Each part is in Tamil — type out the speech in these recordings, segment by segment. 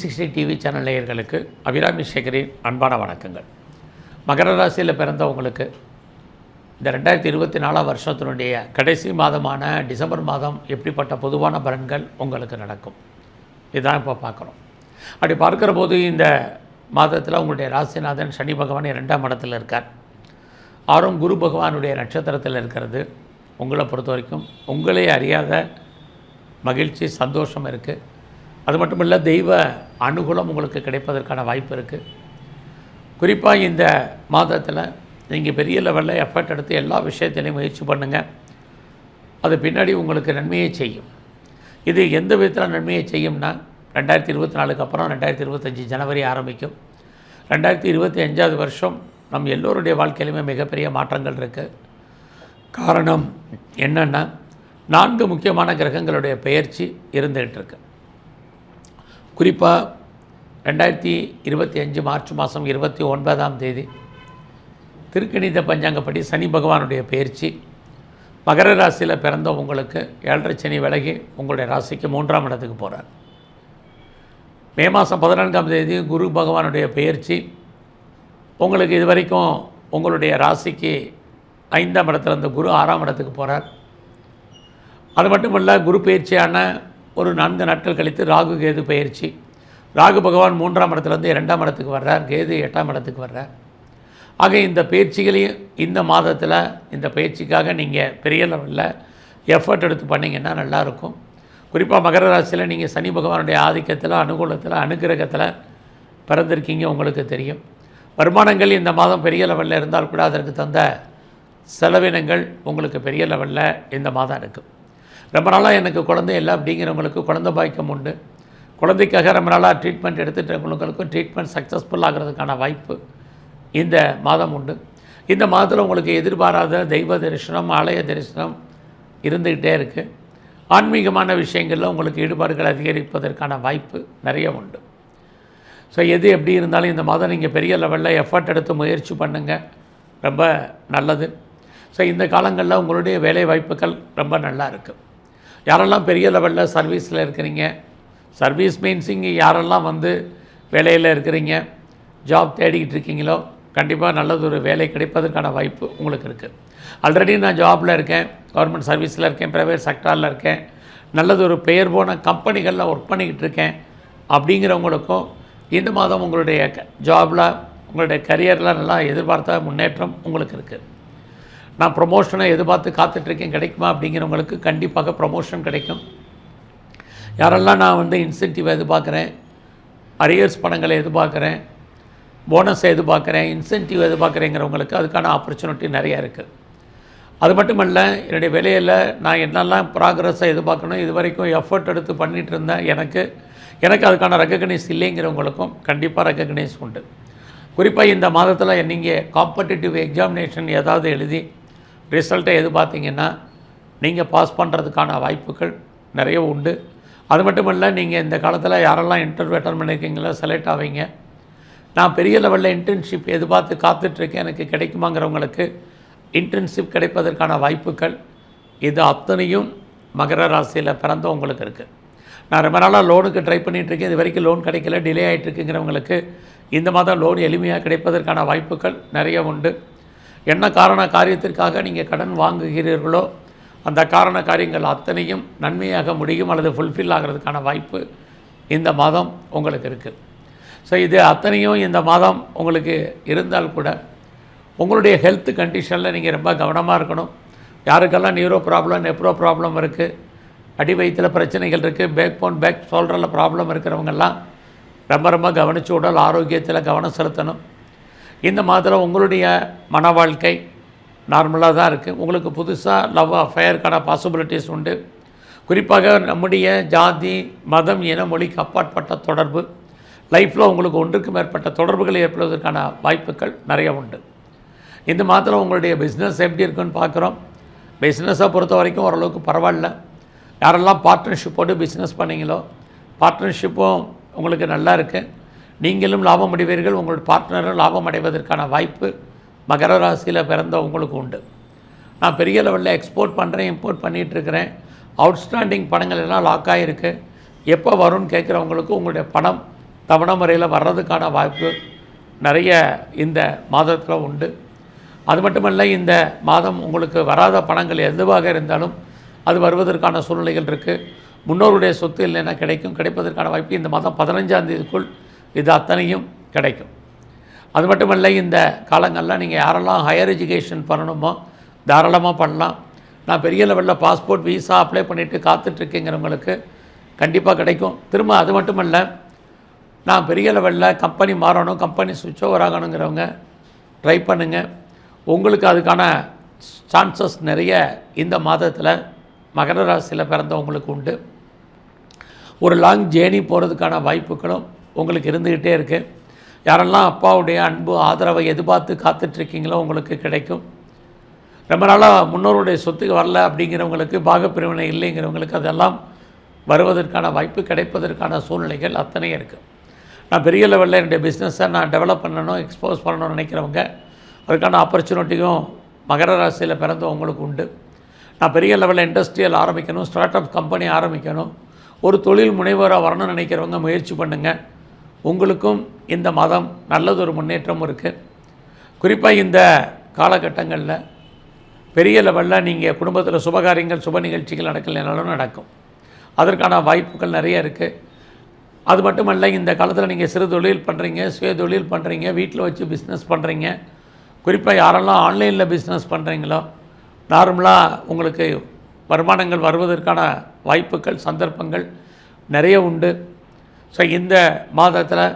சிக்ஸ்டி டிவி சேனல் நேயர்களுக்கு அபிராமி சேகரின் அன்பான வணக்கங்கள். மகர ராசியில் பிறந்தவங்களுக்கு இந்த ரெண்டாயிரத்தி இருபத்தி நாலாம் வருஷத்தினுடைய கடைசி மாதமான டிசம்பர் மாதம் எப்படிப்பட்ட பொதுவான பலன்கள் உங்களுக்கு நடக்கும்? இதுதான் இப்போ பார்க்குறோம். அப்படி பார்க்குற போது இந்த மாதத்தில் உங்களுடைய ராசிநாதன் சனி பகவான் இரண்டாம் இடத்துல இருக்கார். ஆறும் குரு பகவானுடைய நட்சத்திரத்தில் இருக்கிறது. உங்களை பொறுத்த வரைக்கும் உங்களே அறியாத மகிழ்ச்சி சந்தோஷம் இருக்குது அது மட்டும் இல்லை தெய்வ அனுகூலம் உங்களுக்கு கிடைப்பதற்கான வாய்ப்பு இருக்குது குறிப்பாக இந்த மாதத்தில் நீங்கள் பெரிய லெவலில் எஃபர்ட் எடுத்து எல்லா விஷயத்திலையும் முயற்சி பண்ணுங்கள் அது பின்னாடி உங்களுக்கு நன்மையை செய்யும். இது எந்த விதத்தில் நன்மையை செய்யும்னா ரெண்டாயிரத்தி இருபத்தி நாலுக்கு அப்புறம் ரெண்டாயிரத்தி இருபத்தஞ்சி ஜனவரி ஆரம்பிக்கும். ரெண்டாயிரத்தி இருபத்தி அஞ்சாவது வருஷம் நம் எல்லோருடைய வாழ்க்கையிலுமே மிகப்பெரிய மாற்றங்கள் இருக்குது காரணம் என்னென்னா நான்கு முக்கியமான கிரகங்களுடைய பெயர்ச்சி இருந்துகிட்டு இருக்கு. குறிப்பாக ரெண்டாயிரத்தி இருபத்தி அஞ்சு மார்ச் மாதம் இருபத்தி ஒன்பதாம் தேதி திருக்கணித பஞ்சாங்கப்படி சனி பகவானுடைய பயிற்சி. மகர ராசியில் பிறந்த உங்களுக்கு ஏழரை சனி விலகி உங்களுடைய ராசிக்கு மூன்றாம் இடத்துக்கு போகிறார் மே மாதம் பதினான்காம் தேதி குரு பகவானுடைய பயிற்சி. உங்களுக்கு இது வரைக்கும் உங்களுடைய ராசிக்கு ஐந்தாம் இடத்துல இருந்த குரு ஆறாம் இடத்துக்கு போகிறார் அது மட்டும் இல்லை குரு பயிற்சியான ஒரு நான்கு நாட்கள் கழித்து ராகு கேது பயிற்சி. ராகு பகவான் மூன்றாம் இடத்துலேருந்து இரண்டாம் இடத்துக்கு வர்றார். கேது எட்டாம் இடத்துக்கு வர்றார். ஆக இந்த பயிற்சிகளையும் இந்த மாதத்தில் இந்த பயிற்சிக்காக நீங்கள் பெரிய லெவலில் எஃபர்ட் எடுத்து பண்ணிங்கன்னா நல்லாயிருக்கும். குறிப்பாக மகர ராசியில் நீங்கள் சனி பகவானுடைய ஆதிக்கத்தில் அனுகூலத்தில் அனுகிரகத்தில் பிறந்திருக்கீங்க உங்களுக்கு தெரியும். வருமானங்கள் இந்த மாதம் பெரிய லெவலில் இருந்தால் கூட அதற்கு தந்த செலவினங்கள் உங்களுக்கு பெரிய லெவலில் இந்த மாதம் இருக்குது ரொம்ப நாளாக எனக்கு குழந்தை இல்லை அப்படிங்கிறவங்களுக்கு குழந்தை பாய்க்கம் உண்டு. குழந்தைக்காக ரொம்ப நாளாக ட்ரீட்மெண்ட் எடுத்துகிட்டவங்களுக்கும் ட்ரீட்மெண்ட் சக்ஸஸ்ஃபுல் ஆகிறதுக்கான வாய்ப்பு இந்த மாதம் உண்டு. இந்த மாதத்தில் உங்களுக்கு எதிர்பாராத தெய்வ தரிசனம் ஆலய தரிசனம் இருந்துக்கிட்டே இருக்குது ஆன்மீகமான விஷயங்களில் உங்களுக்கு ஈடுபாடுகள் அதிகரிப்பதற்கான வாய்ப்பு நிறைய உண்டு. ஸோ எது எப்படி இருந்தாலும் இந்த மாதம் நீங்கள் பெரிய லெவலில் எஃபர்ட் எடுத்து முயற்சி பண்ணுங்கள் ரொம்ப நல்லது. ஸோ இந்த காலங்களில் உங்களுடைய வேலை வாய்ப்புகள் ரொம்ப நல்லா இருக்குது யாரெல்லாம் பெரிய லெவலில் சர்வீஸில் இருக்கிறீங்க? சர்வீஸ் மீன்ஸ் இங்கே யாரெல்லாம் வந்து வேலையில் இருக்கிறீங்க? ஜாப் தேடிக்கிட்டு இருக்கீங்களோ கண்டிப்பாக நல்லது ஒரு வேலை கிடைப்பதற்கான வாய்ப்பு உங்களுக்கு இருக்குது ஆல்ரெடி நான் ஜாபில் இருக்கேன் கவர்மெண்ட் சர்வீஸில் இருக்கேன் ப்ரைவேட் செக்டாரில் இருக்கேன். நல்லது ஒரு பெயர் போன கம்பெனிகளில் ஒர்க் பண்ணிக்கிட்டு இருக்கேன். அப்படிங்கிறவங்களுக்கும் இந்த மாதம் உங்களுடைய ஜாபில் உங்களுடைய கரியரில் நல்லா எதிர்பார்த்த முன்னேற்றம் உங்களுக்கு இருக்குது நான் ப்ரொமோஷனை எதிர்பார்த்து காத்துட்ருக்கேன் கிடைக்குமா அப்படிங்கிறவங்களுக்கு கண்டிப்பாக ப்ரொமோஷன் கிடைக்கும். யாரெல்லாம் நான் வந்து இன்சென்டிவ் எதிர்பார்க்குறேன் அரியர்ஸ் பணங்களை எதிர்பார்க்குறேன் போனஸை எதிர்பார்க்குறேன் இன்சென்டிவ் எதிர்பார்க்குறேங்கிறவங்களுக்கு அதுக்கான ஆப்பர்ச்சுனிட்டி நிறையா இருக்குது அது மட்டும் இல்லை என்னுடைய வேலையில் நான் என்னெல்லாம் ப்ராக்ரஸை எதிர்பார்க்கணும் இது வரைக்கும் எஃபர்ட் எடுத்து பண்ணிகிட்டு இருந்தேன் எனக்கு எனக்கு அதுக்கான ரெக்கக்னைஸ் இல்லைங்கிறவங்களுக்கும் கண்டிப்பாக ரெக்கக்னைஸ் உண்டு. குறிப்பாக இந்த மாதத்தில் நீங்கள் காம்படிட்டிவ் எக்ஸாமினேஷன் ஏதாவது எழுதி ரிசல்ட்டை எது பார்த்தீங்கன்னா நீங்கள் பாஸ் பண்ணுறதுக்கான வாய்ப்புகள் நிறைய உண்டு. அது மட்டும் இல்லை நீங்கள் இந்த காலத்தில் யாரெல்லாம் இன்டர்வியூ அட்டன் பண்ணியிருக்கீங்களோ செலக்ட் ஆவீங்க. நான் பெரிய லெவலில் இன்டர்ன்ஷிப் எதிர்பார்த்து காத்துட்ருக்கேன். எனக்கு கிடைக்குமாங்கிறவங்களுக்கு இன்டர்ன்ஷிப் கிடைப்பதற்கான வாய்ப்புகள் இது அத்தனையும் மகர ராசியில் பிறந்தவங்களுக்கு இருக்குது நான் ரொம்ப நாளாக லோனுக்கு ட்ரை பண்ணிகிட்ருக்கேன் இது வரைக்கும் லோன் கிடைக்கல டிலே ஆகிட்டுருக்குங்கிறவங்களுக்கு இந்த மாதம் லோன் எளிமையாக கிடைப்பதற்கான வாய்ப்புகள் நிறைய உண்டு. என்ன காரண காரியத்திற்காக நீங்கள் கடன் வாங்குகிறீர்களோ அந்த காரண காரியங்கள் அத்தனையும் நன்மையாக முடியும் அல்லது ஃபுல்ஃபில் ஆகிறதுக்கான வாய்ப்பு இந்த மாதம் உங்களுக்கு இருக்குது ஸோ இது அத்தனையும் இந்த மாதம் உங்களுக்கு இருந்தால் கூட உங்களுடைய ஹெல்த் கண்டிஷனில் நீங்கள் ரொம்ப கவனமாக இருக்கணும். யாருக்கெல்லாம் நியூரோ ப்ராப்ளம் நெப்ரோ ப்ராப்ளம் இருக்குது அடி வயிற்றில் பிரச்சனைகள் இருக்குது பேக் போன் பேக் ஷோல்டரில் ப்ராப்ளம் இருக்கிறவங்கெல்லாம் ரொம்ப ரொம்ப கவனித்து உடல் ஆரோக்கியத்தில் கவனம் செலுத்தணும். இந்த மாதத்தில் உங்களுடைய மன வாழ்க்கை நார்மலாக தான் இருக்குது உங்களுக்கு புதுசாக லவ் அஃபேருக்கான பாசிபிலிட்டிஸ் உண்டு. குறிப்பாக நம்முடைய ஜாதி மதம் இன மொழிக்கு அப்பாற்பட்ட தொடர்பு. லைஃப்பில் உங்களுக்கு ஒன்றுக்கு மேற்பட்ட தொடர்புகள் ஏற்படுவதற்கான வாய்ப்புகள் நிறைய உண்டு. இந்த மாதத்தில் உங்களுடைய பிஸ்னஸ் எப்படி இருக்குன்னு பார்க்குறோம். பிஸ்னஸை பொறுத்த வரைக்கும் ஓரளவுக்கு பரவாயில்ல. யாரெல்லாம் பார்ட்னர்ஷிப்போடு பிஸ்னஸ் பண்ணீங்களோ பார்ட்னர்ஷிப்பும் உங்களுக்கு நல்லா இருக்குது நீங்களும் லாபம் அடைவீர்கள் உங்கள் பார்ட்னரும் லாபம் அடைவதற்கான வாய்ப்பு மகர ராசியில் பிறந்த உங்களுக்கு உண்டு. நான் பெரிய லெவலில் எக்ஸ்போர்ட் பண்ணுறேன் இம்போர்ட் பண்ணிகிட்ருக்கிறேன் அவுட்ஸ்டாண்டிங் பணங்கள் எல்லாம் லாக் ஆகிருக்கு எப்போ வரும்னு கேட்குறவங்களுக்கு உங்களுடைய பணம் தவணை முறையில் வர்றதுக்கான வாய்ப்பு நிறைய இந்த மாதத்தில் உண்டு. அது மட்டுமல்ல இந்த மாதம் உங்களுக்கு வராத பணங்கள் எதுவாக இருந்தாலும் அது வருவதற்கான சூழ்நிலைகள் இருக்குது முன்னோருடைய சொத்து இல்லைன்னா கிடைக்கும் கிடைப்பதற்கான வாய்ப்பு இந்த மாதம் பதினஞ்சாம் தேதிக்குள் இது அத்தனையும் கிடைக்கும். அது மட்டுமல்ல இந்த காலங்களில் நீங்கள் யாரெல்லாம் ஹையர் எஜுகேஷன் பண்ணணுமோ தாராளமாக பண்ணலாம். நான் பெரிய லெவலில் பாஸ்போர்ட் விசா அப்ளை பண்ணிவிட்டு காத்துட்ருக்கேங்கிறவங்களுக்கு கண்டிப்பாக கிடைக்கும். திரும்ப அது மட்டுமல்ல நான் பெரிய லெவலில் கம்பெனி மாறணும் கம்பெனி சுவிட்ச் ஓவர் ஆகணுங்கிறவங்க ட்ரை பண்ணுங்கள் உங்களுக்கு அதுக்கான சான்சஸ் நிறைய இந்த மாதத்தில் மகர ராசியில் பிறந்தவங்களுக்கு உண்டு. ஒரு லாங் ஜேர்னி போகிறதுக்கான வாய்ப்புகளும் உங்களுக்கு இருந்துக்கிட்டே இருக்குது யாரெல்லாம் அப்பாவுடைய அன்பு ஆதரவை எதிர்பார்த்து காத்துட்ருக்கீங்களோ உங்களுக்கு கிடைக்கும். ரொம்ப நாளாக முன்னோருடைய சொத்துக்கு வரல அப்படிங்கிறவங்களுக்கு பாகப்பிரிவினை இல்லைங்கிறவங்களுக்கு அதெல்லாம் வருவதற்கான வாய்ப்பு கிடைப்பதற்கான சூழ்நிலைகள் அத்தனை இருக்குது நான் பெரிய லெவலில் என்னுடைய பிஸ்னஸை நான் டெவலப் பண்ணணும் எக்ஸ்போஸ் பண்ணணும்னு நினைக்கிறவங்க அதுக்கான ஆப்பர்ச்சுனிட்டியும் மகர ராசியில் பிறந்தவங்களுக்கு உண்டு. நான் பெரிய லெவலில் இண்டஸ்ட்ரியல் ஆரம்பிக்கணும் ஸ்டார்ட் அப் கம்பெனி ஆரம்பிக்கணும் ஒரு தொழில் முனைவராக வரணும்னு நினைக்கிறவங்க முயற்சி பண்ணுங்கள் உங்களுக்கும் இந்த மாதம் நல்லதொரு முன்னேற்றமும் இருக்குது குறிப்பாக இந்த காலகட்டங்களில் பெரிய லெவலில் நீங்கள் குடும்பத்தில் சுபகாரியங்கள் சுப நிகழ்ச்சிகள் நடக்கலைனாலும் நடக்கும். அதற்கான வாய்ப்புகள் நிறைய இருக்குது அது மட்டுமல்ல இந்த காலத்தில் நீங்கள் சிறு தொழில் பண்ணுறீங்க சுய தொழில் பண்ணுறீங்க வீட்டில் வச்சு பிஸ்னஸ் பண்ணுறீங்க குறிப்பாக யாரெல்லாம் ஆன்லைனில் பிஸ்னஸ் பண்ணுறீங்களோ நார்மலாக உங்களுக்கு வருமானங்கள் வருவதற்கான வாய்ப்புகள் சந்தர்ப்பங்கள் நிறைய உண்டு. ஸோ இந்த மாதத்தில்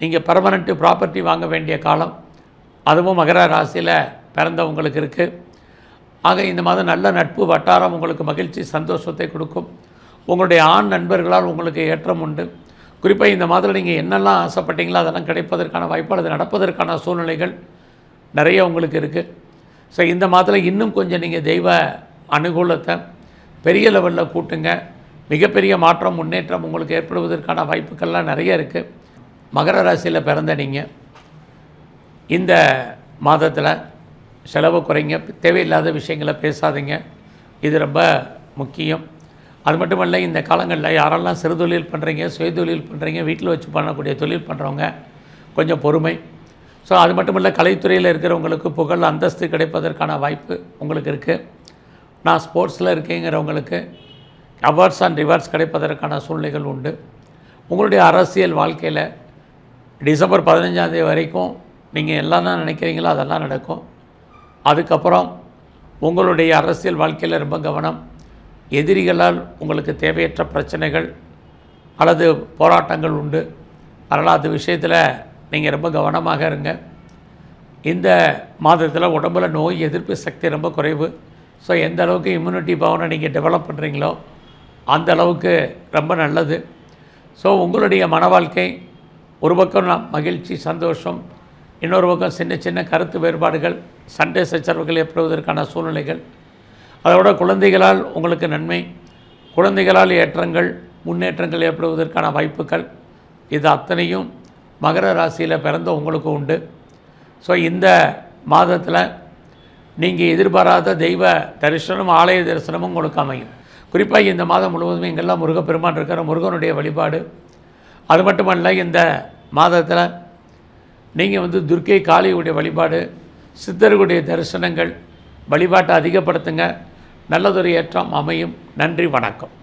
நீங்கள் பர்மனெண்ட்டு ப்ராப்பர்ட்டி வாங்க வேண்டிய காலம் அதுவும் மகர ராசியில் பிறந்தவங்களுக்கு இருக்குது ஆக இந்த மாதம் நல்ல நட்பு வட்டாரம் உங்களுக்கு மகிழ்ச்சி சந்தோஷத்தை கொடுக்கும். உங்களுடைய ஆண் நண்பர்களால் உங்களுக்கு ஏற்றம் உண்டு. குறிப்பாக இந்த மாதத்தில் நீங்கள் என்னெல்லாம் ஆசைப்பட்டீங்களோ அதெல்லாம் கிடைப்பதற்கான வாய்ப்பு அது நடப்பதற்கான சூழ்நிலைகள் நிறைய உங்களுக்கு இருக்குது ஸோ இந்த மாதத்தில் இன்னும் கொஞ்சம் நீங்கள் தெய்வ அனுகூலத்தை பெரிய லெவலில் கூட்டுங்க. மிகப்பெரிய மாற்றம் முன்னேற்றம் உங்களுக்கு ஏற்படுவதற்கான வாய்ப்புகள்லாம் நிறைய இருக்குது மகர ராசியில் பிறந்த நீங்கள் இந்த மாதத்தில் செலவு குறைங்க தேவையில்லாத விஷயங்களை பேசாதீங்க. இது ரொம்ப முக்கியம். அது மட்டும் இல்லை இந்த காலங்களில் யாரெல்லாம் சிறு தொழில் பண்ணுறீங்க சுய தொழில் பண்ணுறீங்க வீட்டில் வச்சு பண்ணக்கூடிய தொழில் பண்ணுறவங்க கொஞ்சம் பொறுமை. ஸோ அது மட்டும் இல்லை கலைத்துறையில் இருக்கிறவங்களுக்கு புகழ் அந்தஸ்து கிடைப்பதற்கான வாய்ப்பு உங்களுக்கு இருக்குது நான் ஸ்போர்ட்ஸில் இருக்கேங்கிறவங்களுக்கு அவர்ஸ் அண்ட் ரிவார்ட்ஸ் கிடைப்பதற்கான சூழ்நிலைகள் உண்டு. உங்களுடைய அரசியல் வாழ்க்கையில் டிசம்பர் பதினஞ்சாந்தேதி வரைக்கும் நீங்கள் எல்லாம் தான் நினைக்கிறீங்களோ அதெல்லாம் நடக்கும். அதுக்கப்புறம் உங்களுடைய அரசியல் வாழ்க்கையில் ரொம்ப கவனம். எதிரிகளால் உங்களுக்கு தேவையற்ற பிரச்சனைகள் அல்லது போராட்டங்கள் உண்டு. அதனால் அது விஷயத்தில் நீங்கள் ரொம்ப கவனமாக இருங்க. இந்த மாதத்தில் உடம்புல நோய் எதிர்ப்பு சக்தி ரொம்ப குறைவு. ஸோ எந்த அளவுக்கு இம்யூனிட்டி பவனை நீங்கள் டெவலப் பண்ணுறீங்களோ அந்த அளவுக்கு ரொம்ப நல்லது. ஸோ உங்களுடைய மன வாழ்க்கை ஒரு பக்கம் மகிழ்ச்சி சந்தோஷம் இன்னொரு பக்கம் சின்ன சின்ன கருத்து வேறுபாடுகள் சண்டை சச்சரவுகள் ஏற்படுவதற்கான சூழ்நிலைகள். அதோட குழந்தைகளால் உங்களுக்கு நன்மை குழந்தைகளால் ஏற்றங்கள் முன்னேற்றங்கள் ஏற்படுவதற்கான வாய்ப்புகள் இது அத்தனையும் மகர ராசியில் பிறந்த உங்களுக்கு உண்டு. ஸோ இந்த மாதத்தில் நீங்கள் எதிர்பாராத தெய்வ தரிசனம் ஆலய தரிசனமும் உங்களுக்கு அமையும். குறிப்பாக இந்த மாதம் முழுவதும் எங்கெல்லாம் முருகப்பெருமான் இருக்கிற முருகனுடைய வழிபாடு. அது மட்டுமல்ல இந்த மாதத்தில் நீங்கள் வந்து துர்க்கை காளியுடைய வழிபாடு சித்தர்களுடைய தரிசனங்கள் வழிபாட்டை அதிகப்படுத்துங்க. நல்லதொரு ஏற்றம் அமையும். நன்றி வணக்கம்.